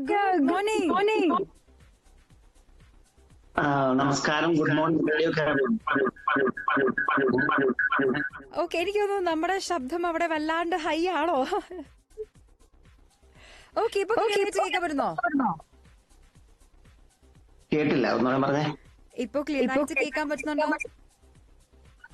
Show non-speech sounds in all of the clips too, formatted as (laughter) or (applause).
Good morning ആ, നമസ്കാരം. Good morning okay എനിക്ക് തോന്നുന്നു നമ്മുടെ ശബ്ദം അവിടെ വല്ലാണ്ട് ഹൈ ആണോ? ഓക്കെ ഇപ്പൊ കേൾക്കാൻ പറ്റുന്നോ? കേട്ടില്ല. ഒന്നുകൂടെ പറഞ്ഞേ. ഇപ്പൊ ക്ലിയർ ആയിട്ട് കേൾക്കാൻ പറ്റുന്നുണ്ടോ?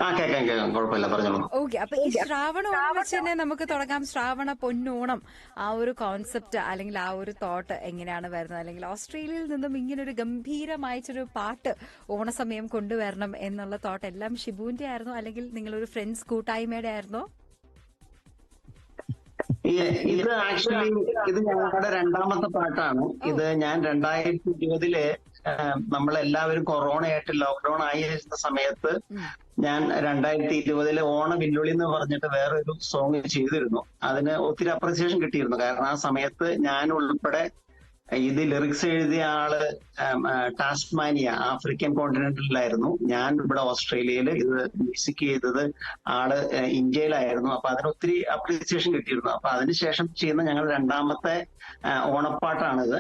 ആ കേക്കാം കേക്കാം കുഴപ്പമില്ല പറഞ്ഞോളൂ. ഓക്കെ അപ്പൊ ഈ ശ്രാവണ ഓണം വെച്ച് തന്നെ നമുക്ക് തുടങ്ങാം. ശ്രാവണ പൊന്നോണം ആ ഒരു കോൺസെപ്റ്റ് അല്ലെങ്കിൽ ആ ഒരു തോട്ട് എങ്ങനെയാണ് വരുന്നത്? അല്ലെങ്കിൽ ഓസ്ട്രേലിയയിൽ നിന്നും ഇങ്ങനെ ഒരു ഗംഭീരമായിട്ടൊരു പാട്ട് ഓണസമയം കൊണ്ടുവരണം എന്നുള്ള തോട്ട് എല്ലാം ഷിബുവിന്റെ ആയിരുന്നു? അല്ലെങ്കിൽ നിങ്ങളൊരു ഫ്രണ്ട്സ് കൂട്ടായ്മയുടെ ആയിരുന്നോ? ഇത് ആക്ച്വലി ഇത് ഞങ്ങളുടെ രണ്ടാമത്തെ പാട്ടാണ്. ഇത് ഞാൻ രണ്ടായിരത്തി ഇരുപതിൽ നമ്മളെല്ലാവരും കൊറോണയായിട്ട് ലോക്ക്ഡൌൺ ആയിരുന്ന സമയത്ത് ഞാൻ രണ്ടായിരത്തി ഇരുപതിലെ ഓണ വെല്ലുവിളി എന്ന് പറഞ്ഞിട്ട് വേറൊരു സോങ് ചെയ്തിരുന്നു. അതിന് ഒത്തിരി അപ്രിസിയേഷൻ കിട്ടിയിരുന്നു. കാരണം ആ സമയത്ത് ഞാൻ ഉൾപ്പെടെ ഇത് ലിറിക്സ് എഴുതിയ ആൾ ടാസ്മാനിയ ആഫ്രിക്കൻ കോണ്ടിനെന്റിലായിരുന്നു ഞാൻ ഇവിടെ ഓസ്ട്രേലിയയിൽ ഇത് മ്യൂസിക് ചെയ്തത് ആൾ ഇന്ത്യയിലായിരുന്നു. അപ്പൊ അതിന് ഒത്തിരി അപ്രീസിയേഷൻ കിട്ടിയിരുന്നു. അപ്പൊ അതിനുശേഷം ചെയ്യുന്ന ഞങ്ങൾ രണ്ടാമത്തെ ഓണപ്പാട്ടാണിത്.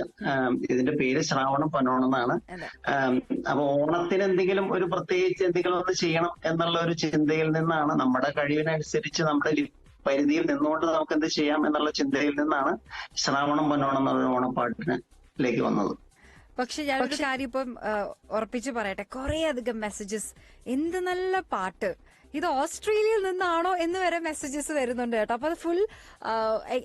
ഇതിന്റെ പേര് ശ്രാവണം പൊന്നോണം എന്നാണ്. അപ്പൊ ഓണത്തിന് എന്തെങ്കിലും ഒരു പ്രത്യേകിച്ച് എന്തെങ്കിലും ഒന്ന് ചെയ്യണം എന്നുള്ള ഒരു ചിന്തയിൽ നിന്നാണ് നമ്മുടെ കഴിവിനനുസരിച്ച് നമ്മുടെ പരിധിയിൽ നിന്നുകൊണ്ട് നമുക്ക് എന്ത് ചെയ്യാം എന്നുള്ള ചിന്തയിൽ നിന്നാണ് ശ്രാവണം പൊന്നോണം എന്നുള്ള ഓണപ്പാട്ടിലേക്ക് വന്നത്. പക്ഷെ ഞാനൊരു കാര്യം ഇപ്പം ഉറപ്പിച്ച് പറയട്ടെ. കുറെ അധികം മെസ്സേജസ് എന്ത് നല്ല പാട്ട്. ഇത് ഓസ്ട്രേലിയയിൽ നിന്നാണോ എന്ന് വരെ മെസ്സേജസ് വരുന്നുണ്ട് കേട്ടോ. അപ്പൊ അത് ഫുൾ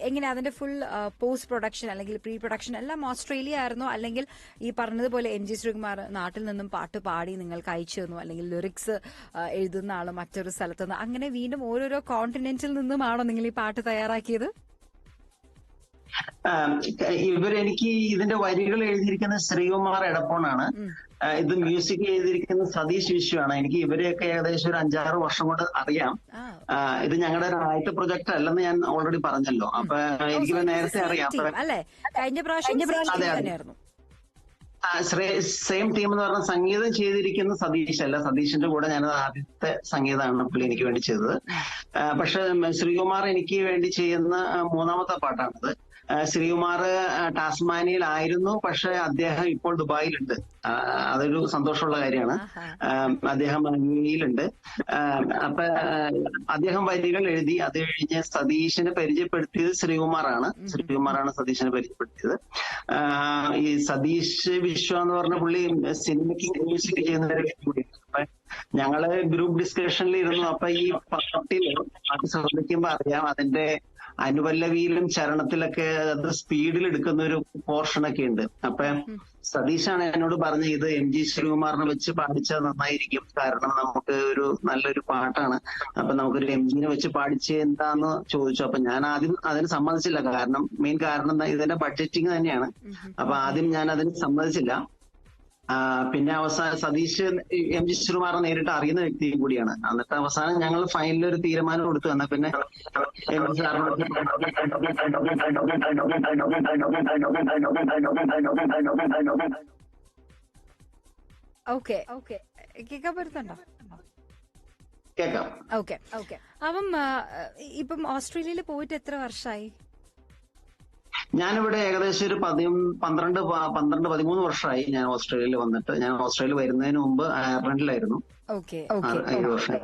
എങ്ങനെ അതിന്റെ ഫുൾ പോസ്റ്റ് പ്രൊഡക്ഷൻ അല്ലെങ്കിൽ പ്രീ പ്രൊഡക്ഷൻ എല്ലാം ഓസ്ട്രേലിയ ആയിരുന്നു. അല്ലെങ്കിൽ ഈ പറഞ്ഞതുപോലെ എം ജി ശ്രീകുമാർ നാട്ടിൽ നിന്നും പാട്ട് പാടി നിങ്ങൾക്ക് അയച്ചു തന്നു. അല്ലെങ്കിൽ ലിറിക്സ് എഴുതുന്ന ആൾ മറ്റൊരു സ്ഥലത്ത് നിന്ന്. അങ്ങനെ വീണ്ടും ഓരോരോ കോണ്ടിനെന്റിൽ നിന്നുമാണോ നിങ്ങൾ ഈ പാട്ട് തയ്യാറാക്കിയത്? ഇവരെനിക്ക് ഇതിന്റെ വരികൾ എഴുതിയിരിക്കുന്നത് ശ്രീകുമാർ എടപ്പോണാണ്. ഇത് മ്യൂസിക് ചെയ്തിരിക്കുന്നത് സതീഷ് വിശ്വമാണ്. എനിക്ക് ഇവരെയൊക്കെ ഏകദേശം ഒരു അഞ്ചാറ് വർഷം കൊണ്ട് അറിയാം. ഇത് ഞങ്ങളുടെ ഒരു ആദ്യത്തെ പ്രൊജക്ട് അല്ലെന്ന് ഞാൻ ഓൾറെഡി പറഞ്ഞല്ലോ. അപ്പൊ എനിക്ക് നേരത്തെ അറിയാം. കഴിഞ്ഞ പ്രാവശ്യം. സെയിം ടീം എന്ന് പറഞ്ഞ സംഗീതം ചെയ്തിരിക്കുന്ന സതീഷ് അല്ല. സതീഷിന്റെ കൂടെ ഞാൻ ആദ്യത്തെ സംഗീതമാണ് പുള്ളി എനിക്ക് വേണ്ടി ചെയ്തത്. പക്ഷെ ശ്രീകുമാർ എനിക്ക് വേണ്ടി ചെയ്യുന്ന മൂന്നാമത്തെ പാട്ടാണിത്. ശ്രീകുമാർ ടാസ്മാനിയിൽ ആയിരുന്നു. പക്ഷെ അദ്ദേഹം ഇപ്പോൾ ദുബായിലുണ്ട്. അതൊരു സന്തോഷമുള്ള കാര്യമാണ്. അദ്ദേഹം ഇന്ത്യയിലുണ്ട് അപ്പൊ അദ്ദേഹം വരികൾ എഴുതി അത് കഴിഞ്ഞ് സതീഷിനെ പരിചയപ്പെടുത്തിയത് ശ്രീകുമാറാണ്. ശ്രീകുമാറാണ് സതീഷിനെ പരിചയപ്പെടുത്തിയത്. ഈ സതീഷ് വിശ്വ എന്ന് പറഞ്ഞ പുള്ളി സിനിമയ്ക്ക് മ്യൂസിക് ചെയ്യുന്ന ഒരു വ്യക്തി കൂടിയാണ് ഞങ്ങൾ ഗ്രൂപ്പ് ഡിസ്കഷനിൽ ഇരുന്നു. അപ്പൊ ഈ പാർട്ടിയിൽ അത് ശ്രദ്ധിക്കുമ്പോ അറിയാം അതിന്റെ അനുപല്ലവിയിലും ചരണത്തിലൊക്കെ അത് സ്പീഡിൽ എടുക്കുന്ന ഒരു പോർഷൻ ഒക്കെ ഉണ്ട്. അപ്പൊ സതീഷാണ് എന്നോട് പറഞ്ഞ ഇത് എം ജി ശ്രീകുമാറിനെ വെച്ച് പാടിച്ചാൽ നന്നായിരിക്കും. കാരണം നമുക്ക് ഒരു നല്ലൊരു പാട്ടാണ്. അപ്പൊ നമുക്കൊരു എം ജിനെ വെച്ച് പാടിച്ച് എന്താന്ന് ചോദിച്ചു. അപ്പൊ ഞാൻ ആദ്യം അതിന് സമ്മതിച്ചില്ല. കാരണം മെയിൻ കാരണം ഇതിന്റെ ബഡ്ജറ്റിംഗ് തന്നെയാണ്. അപ്പൊ ആദ്യം ഞാൻ അതിന് സമ്മതിച്ചില്ല. പിന്നെ അവസാനം സതീഷ് എം ജി ശ്രീകുമാറിനെ നേരിട്ട് അറിയുന്ന വ്യക്തിയും കൂടിയാണ്. എന്നിട്ട് അവസാനം ഞങ്ങൾ ഫൈനലിൽ ഒരു തീരുമാനം കൊടുത്തു. എന്നാ പിന്നെ എം ജി ഓക്കെ. ഓക്കെ. കേൾക്കാൻ പറ്റുന്നുണ്ടോ കേൾക്കാം ഓക്കെ. ഓക്കെ. അപ്പം ഇപ്പം ഓസ്ട്രേലിയയിൽ പോയിട്ട് എത്ര വർഷമായി ഞാനിവിടെ ഏകദേശം ഒരു പതി പന്ത്രണ്ട് പന്ത്രണ്ട് പതിമൂന്ന് വർഷമായി ഞാൻ ഓസ്ട്രേലിയയിൽ വന്നിട്ട്. ഞാൻ ഓസ്ട്രേലിയ വരുന്നതിന് മുമ്പ് അയർലൻഡിലായിരുന്നു. ഏഴ് വർഷം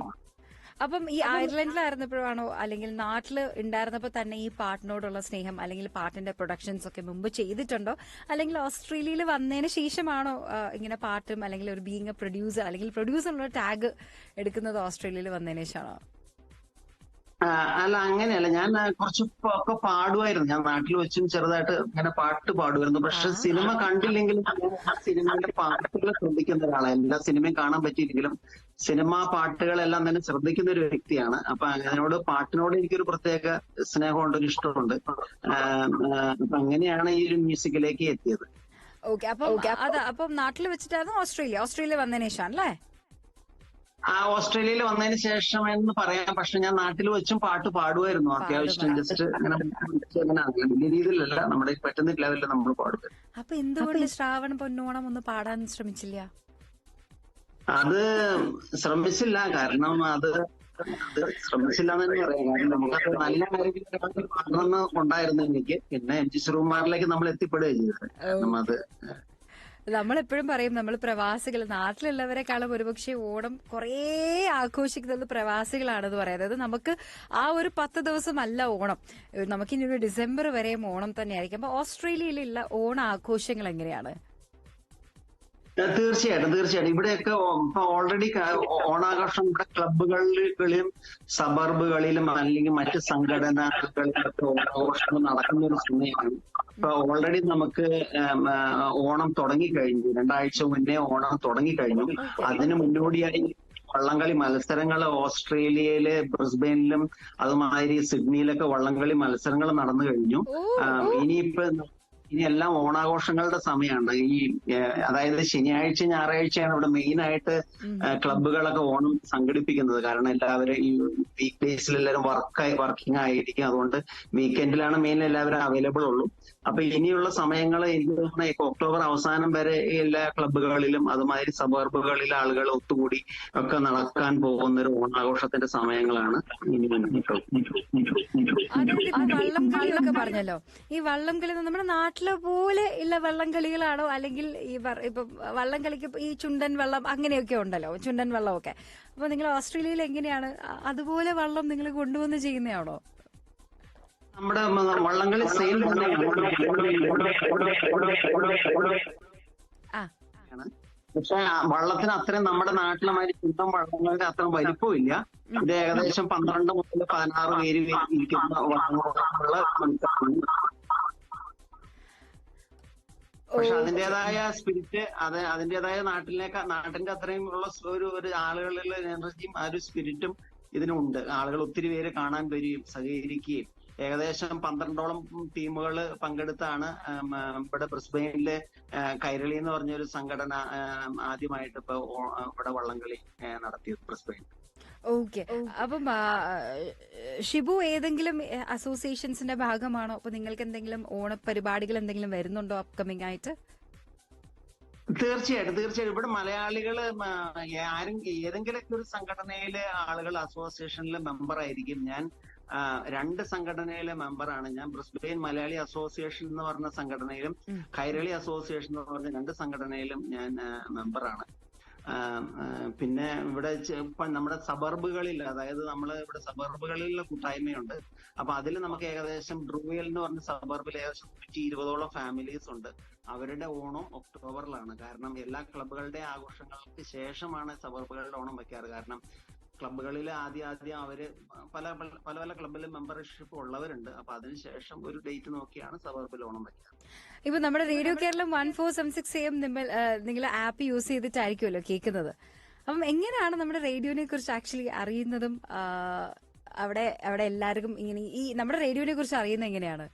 അപ്പം ഈ അയർലൻഡിലായിരുന്നപ്പോഴാണോ അല്ലെങ്കിൽ നാട്ടിൽ ഉണ്ടായിരുന്നപ്പോൾ തന്നെ ഈ പാട്ടിനോടുള്ള സ്നേഹം അല്ലെങ്കിൽ പാട്ടിന്റെ പ്രൊഡക്ഷൻസ് ഒക്കെ മുമ്പ് ചെയ്തിട്ടുണ്ടോ? അല്ലെങ്കിൽ ഓസ്ട്രേലിയയിൽ വന്നതിന് ശേഷമാണോ ഇങ്ങനെ പാട്ടും അല്ലെങ്കിൽ ഒരു ബീങ് എ പ്രൊഡ്യൂസർ അല്ലെങ്കിൽ പ്രൊഡ്യൂസർ എന്നുള്ള ടാഗ് എടുക്കുന്നത് ഓസ്ട്രേലിയയിൽ വന്നതിന് ശേഷമാണോ? അല്ല അങ്ങനെയല്ല. ഞാൻ കുറച്ച് ഒക്കെ പാടുമായിരുന്നു. ഞാൻ നാട്ടിൽ വെച്ചും ചെറുതായിട്ട് ഇങ്ങനെ പാട്ട് പാടുമായിരുന്നു. പക്ഷെ സിനിമ കണ്ടില്ലെങ്കിലും ആ സിനിമയുടെ പാട്ടുകൾ ശ്രദ്ധിക്കുന്ന ഒരാളാണ് എല്ലാ സിനിമയും കാണാൻ പറ്റിയില്ലെങ്കിലും സിനിമ പാട്ടുകളെല്ലാം തന്നെ ശ്രദ്ധിക്കുന്ന ഒരു വ്യക്തിയാണ്. അപ്പൊ അതിനോട് പാട്ടിനോട് എനിക്കൊരു പ്രത്യേക സ്നേഹമുണ്ട് ഒരു ഇഷ്ടമുണ്ട്. അപ്പൊ അങ്ങനെയാണ് ഈ ഒരു മ്യൂസിക്കിലേക്ക് എത്തിയത്. ഓക്കെ അപ്പം അതാ അപ്പം നാട്ടിൽ വെച്ചിട്ടായിരുന്നു ഓസ്ട്രേലിയ. ഓസ്ട്രേലിയ വന്നതിനേഷാണ് അല്ലേ? ആ ഓസ്ട്രേലിയയിൽ വന്നതിന് ശേഷം എന്ന് പറയാം. പക്ഷെ ഞാൻ നാട്ടിൽ വെച്ചും പാട്ട് പാടുമായിരുന്നു. അത്യാവശ്യം ജസ്റ്റ് (laughs) അങ്ങനെ വലിയ രീതിയിലല്ല. നമ്മുടെ പറ്റുന്ന ലെവലിൽ നമ്മൾ പാടുമായിരുന്നു. അപ്പൊ എന്തുകൊണ്ട് ശ്രാവൺ പൊന്നോണം ഒന്ന് പാടാൻ ശ്രമിച്ചില്ല? അത് ശ്രമിച്ചില്ല. കാരണം അത് അത് ശ്രമിച്ചില്ല എന്ന് തന്നെ പറയാം കാരണം നമുക്കത് നല്ല കാണണമെന്ന് (laughs) ഉണ്ടായിരുന്നു എനിക്ക്. പിന്നെ എം ജി ശ്രീകുമാറിലേക്ക് നമ്മൾ എത്തിപ്പെടുകയും ചെയ്തത് കാരണം അത് നമ്മളെപ്പോഴും പറയും നമ്മൾ പ്രവാസികൾ നാട്ടിലുള്ളവരെക്കാളും ഒരുപക്ഷെ ഓണം കുറേ ആഘോഷിക്കുന്നത് പ്രവാസികളാണെന്ന് പറയുന്നത് നമുക്ക് ആ ഒരു പത്ത് ദിവസമല്ല ഓണം. നമുക്കിനി ഒരു ഡിസംബർ വരെയും ഓണം തന്നെയായിരിക്കും. അപ്പൊ ഓസ്ട്രേലിയയിലുള്ള ഓണ ആഘോഷങ്ങൾ എങ്ങനെയാണ്? തീർച്ചയായിട്ടും തീർച്ചയായിട്ടും. ഇവിടെയൊക്കെ ഇപ്പൊ ഓൾറെഡി ഓണാഘോഷം ഇവിടെ ക്ലബുകളിലും സബർബുകളിലും അല്ലെങ്കിൽ മറ്റ് സംഘടനകളിലൊക്കെ ഓണാഘോഷങ്ങൾ നടക്കുന്ന ഒരു സമയമാണ്. ഇപ്പൊ ഓൾറെഡി നമുക്ക് ഓണം തുടങ്ങിക്കഴിഞ്ഞു. രണ്ടാഴ്ച മുന്നേ ഓണം തുടങ്ങിക്കഴിഞ്ഞു. അതിന് മുന്നോടിയായി വള്ളംകളി മത്സരങ്ങൾ ഓസ്ട്രേലിയയിൽ ബ്രിസ്ബെയിനിലും അതുമാതിരി സിഡ്നിയിലൊക്കെ വള്ളംകളി മത്സരങ്ങൾ നടന്നു കഴിഞ്ഞു. ഇനിയിപ്പോ ഇനി എല്ലാം ഓണാഘോഷങ്ങളുടെ സമയമാണ്. ഈ അതായത് ശനിയാഴ്ച ഞായറാഴ്ചയാണ് ഇവിടെ മെയിൻ ആയിട്ട് ക്ലബ്ബുകളൊക്കെ ഓണം സംഘടിപ്പിക്കുന്നത്. കാരണം എല്ലാവരും ഈ വീക്ക് ഡേയ്സിൽ എല്ലാവരും വർക്കായി വർക്കിംഗ് ആയിരിക്കും. അതുകൊണ്ട് വീക്കെൻഡിലാണ് മെയിൻ എല്ലാവരും അവൈലബിൾ ഉള്ളൂ. അപ്പൊ ഇനിയുള്ള സമയങ്ങൾ എനിക്ക് തോന്നുന്നു ഒക്ടോബർ അവസാനം വരെ എല്ലാ ക്ലബ്ബുകളിലും അതുമാതിരി സബർബുകളിൽ ആളുകൾ ഒത്തുകൂടി ഒക്കെ നടക്കാൻ പോകുന്ന ഒരു ഓണാഘോഷത്തിന്റെ സമയങ്ങളാണ് ഇനി മുന്നോട്ട് അതായത് ഇപ്പൊ വള്ളം കളിയൊക്കെ പറഞ്ഞല്ലോ. ഈ വള്ളം കളി നമ്മുടെ നാട്ടിലെ പോലെ ഉള്ള വള്ളം കളികളാണോ അല്ലെങ്കിൽ ഈ ഇപ്പൊ വള്ളം കളിക്ക് ഈ ചുണ്ടൻ വെള്ളം അങ്ങനെയൊക്കെ ഉണ്ടല്ലോ ചുണ്ടൻ വെള്ളമൊക്കെ. അപ്പൊ നിങ്ങൾ ഓസ്ട്രേലിയയിൽ എങ്ങനെയാണ്? അതുപോലെ വള്ളം നിങ്ങൾ കൊണ്ടുവന്ന് ചെയ്യുന്നതാണോ? നമ്മുടെ വള്ളംകളി സെയിം ആ. പക്ഷെ ആ വള്ളത്തിന് അത്രയും നമ്മുടെ നാട്ടിലെ മാതിരി ചുണ്ടൻ വള്ളങ്ങളുടെ അത്ര വലിപ്പമില്ല. ഇത് ഏകദേശം പന്ത്രണ്ട് മുതൽ പതിനാറ് പേര് വരെ ഇരിക്കുന്ന വള്ളങ്ങളുള്ള മത്സരമാണ് പക്ഷെ അതിന്റേതായ സ്പിരിറ്റ് അത് അതിന്റേതായ നാട്ടിലേക്ക് നാട്ടിന്റെ അത്രയും ഉള്ള ഒരു ഒരു ആളുകളിലെ എനർജിയും ആ ഒരു സ്പിരിറ്റും ഇതിനുണ്ട്. ആളുകൾ ഒത്തിരി പേര് കാണാൻ വരികയും സഹകരിക്കുകയും. ഏകദേശം പന്ത്രണ്ടോളം ടീമുകൾ പങ്കെടുത്താണ് ഇവിടെ ബ്രിസ്ബെയിനിലെ കൈരളി എന്ന് പറഞ്ഞൊരു സംഘടന ആദ്യമായിട്ട് ഇപ്പൊ ഇവിടെ വള്ളംകളി നടത്തിയത് ബ്രിസ്ബെയിൻ ഓക്കെ അപ്പം ഷിബു ഏതെങ്കിലും അസോസിയേഷൻസിന്റെ ഭാഗമാണോ? അപ്പൊ നിങ്ങൾക്ക് എന്തെങ്കിലും ഓണപരിപാടികൾ എന്തെങ്കിലും വരുന്നുണ്ടോ അപ്കമിങ് ആയിട്ട്? തീർച്ചയായിട്ടും തീർച്ചയായിട്ടും. ഇവിടെ മലയാളികൾ ആരും ഏതെങ്കിലും ഒരു സംഘടനയിലെ ആളുകൾ അസോസിയേഷനിലെ മെമ്പർ ആയിരിക്കും. ഞാൻ രണ്ട് സംഘടനയിലെ മെമ്പറാണ് ഞാൻ ബ്രിസ്ബെയിൻ മലയാളി അസോസിയേഷൻ എന്ന് പറഞ്ഞ സംഘടനയിലും കൈരളി അസോസിയേഷൻ എന്ന് പറഞ്ഞ രണ്ട് സംഘടനയിലും ഞാൻ മെമ്പറാണ് പിന്നെ ഇവിടെ നമ്മുടെ സബർബുകളിൽ അതായത് നമ്മൾ ഇവിടെ സബർബുകളിലുള്ള കൂട്ടായ്മയുണ്ട്. അപ്പൊ അതിൽ നമുക്ക് ഏകദേശം ഡ്രൂയൽ എന്ന് പറഞ്ഞ സബർബിൽ ഏകദേശം നൂറ്റി ഇരുപതോളം ഫാമിലീസ് ഉണ്ട്. അവരുടെ ഓണം ഒക്ടോബറിലാണ്. കാരണം എല്ലാ ക്ലബ്ബുകളുടെ ആഘോഷങ്ങൾക്ക് ശേഷമാണ് സബർബുകളുടെ ഓണം വെക്കാറ് കാരണം ക്ലബ്ബുകളിൽ ആദ്യം ആദ്യം അവർ പല പല പല ക്ലബ്ബിൽ മെമ്പർഷിപ്പ് ഉള്ളവരുണ്ട്. അപ്പൊ അതിനുശേഷം ഒരു ഡേറ്റ് നോക്കിയാണ് സബർബിൽ ഓണം വെക്കുക ഇപ്പൊ നമ്മുടെ radio Keralam one four seven six M നിങ്ങൾ ആപ്പ് യൂസ് ചെയ്തിട്ടായിരിക്കുമല്ലോ കേൾക്കുന്നത്. അപ്പം എങ്ങനെയാണ് നമ്മുടെ റേഡിയോനെ കുറിച്ച് ആക്ച്വലി അറിയുന്നതും അവിടെ അവിടെ എല്ലാവർക്കും ഇങ്ങനെ ഈ നമ്മുടെ റേഡിയോനെ കുറിച്ച് അറിയുന്നത് എങ്ങനെയാണ്?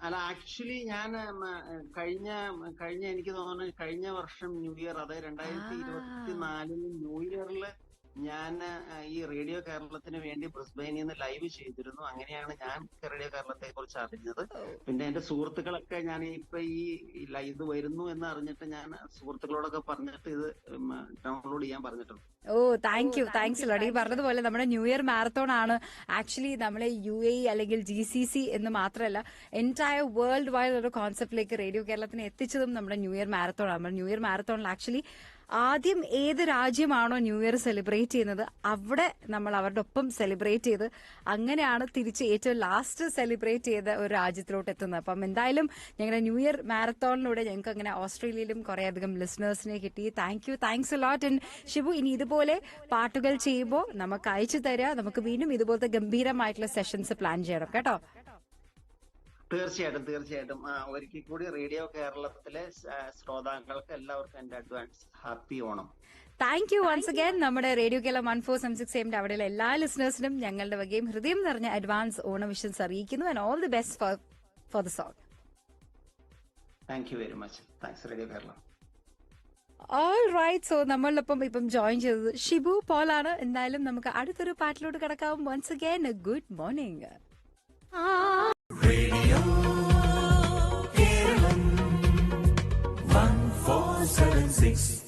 അല്ല ആക്ച്വലി ഞാൻ കഴിഞ്ഞ കഴിഞ്ഞ എനിക്ക് തോന്നുന്നു കഴിഞ്ഞ വർഷം ന്യൂ ഇയർ അതായത് രണ്ടായിരത്തി ഇരുപത്തി നാലിൽ ന്യൂ ഇയറിൽ ഞാൻ ഈ റേഡിയോ കേരളത്തിന് വേണ്ടി ബ്രിസ്ബെയിനിൽ നിന്ന് ലൈവ് ചെയ്തിരുന്നു. അങ്ങനെയാണ് ഞാൻ റേഡിയോ കേരളത്തെ കുറിച്ച് അറിഞ്ഞത്. പിന്നെ എന്റെ സുഹൃത്തുക്കളൊക്കെ ഞാൻ ഇപ്പൊ ഈ ലൈവ് ഇത് വരുന്നു എന്ന് അറിഞ്ഞിട്ട് ഞാൻ സുഹൃത്തുക്കളോടൊക്കെ പറഞ്ഞിട്ട് ഇത് ഡൗൺലോഡ് ചെയ്യാൻ പറഞ്ഞിട്ടുണ്ട്. Oh thank you thanks lot ഈ പറഞ്ഞതുപോലെ നമ്മുടെ ന്യൂ ഇയർ മാരത്തോൺ ആണ് ആക്ച്വലി നമ്മളെ യു എ അല്ലെങ്കിൽ ജി സി സി എന്ന് മാത്രമല്ല എന്റയർ വേൾഡ് വൈഡ് ഒരു കോൺസെപ്റ്റിലേക്ക് റേഡിയോ കേരളത്തിന് എത്തിച്ചതും നമ്മുടെ ന്യൂ ഇയർ മാരത്തോൺ ആണ്. ന്യൂ ഇയർ മാരത്തോണിൽ ആക്ച്വലി ആദ്യം ഏത് രാജ്യമാണോ ന്യൂ ഇയർ സെലിബ്രേറ്റ് ചെയ്യുന്നത് അവിടെ നമ്മൾ അവരുടെ ഒപ്പം സെലിബ്രേറ്റ് ചെയ്ത് അങ്ങനെയാണ് തിരിച്ച് ഏറ്റവും ലാസ്റ്റ് സെലിബ്രേറ്റ് ചെയ്ത ഒരു രാജ്യത്തിലോട്ട് എത്തുന്നത്. അപ്പം എന്തായാലും ഞങ്ങളുടെ ന്യൂ ഇയർ മാരത്തോണിലൂടെ ഞങ്ങൾക്ക് അങ്ങനെ ഓസ്ട്രേലിയയിലും കുറേ അധികം ലിസണേഴ്സിനെ കിട്ടി. Thank you thanks lot and Shibu ഇനി ഇതുപോലെ പാട്ടുകൾ ചെയ്യുമ്പോൾ നമുക്ക് അയച്ചു തരിക നമുക്ക് വീണ്ടും ഇതുപോലത്തെ ഗംഭീരമായിട്ടുള്ള സെഷൻസ് പ്ലാൻ ചെയ്യണം. കേട്ടോ? തീർച്ചയായിട്ടും തീർച്ചയായിട്ടും. ആ, ഒരിക്കൽ കൂടി റേഡിയോ കേരളത്തിലെ ആ, ശ്രോതാക്കൾക്ക് എല്ലാവർക്കും എന്റെ advance. Happy Onam. Thank you once again നമ്മുടെ radio Kerala one four seven six എമ്മിന്റെ അവിടെയുള്ള എല്ലാ ലിസണേഴ്സിനും ഞങ്ങളുടെ വകയും ഹൃദയം നിറഞ്ഞ അഡ്വാൻസ് ഓണം വിഷൻസ് അറിയിക്കുന്നു and all the best for for the song thank you very much thanks radio Kerala. All right so നമ്മളിപ്പം ഇപ്പം ജോയിൻ ചെയ്തത് ഷിബു പോലാണ് എന്തായാലും നമുക്ക് അടുത്തൊരു പാട്ടിലോട്ട് കിടക്കാം once again good morning Radio Kerala 1476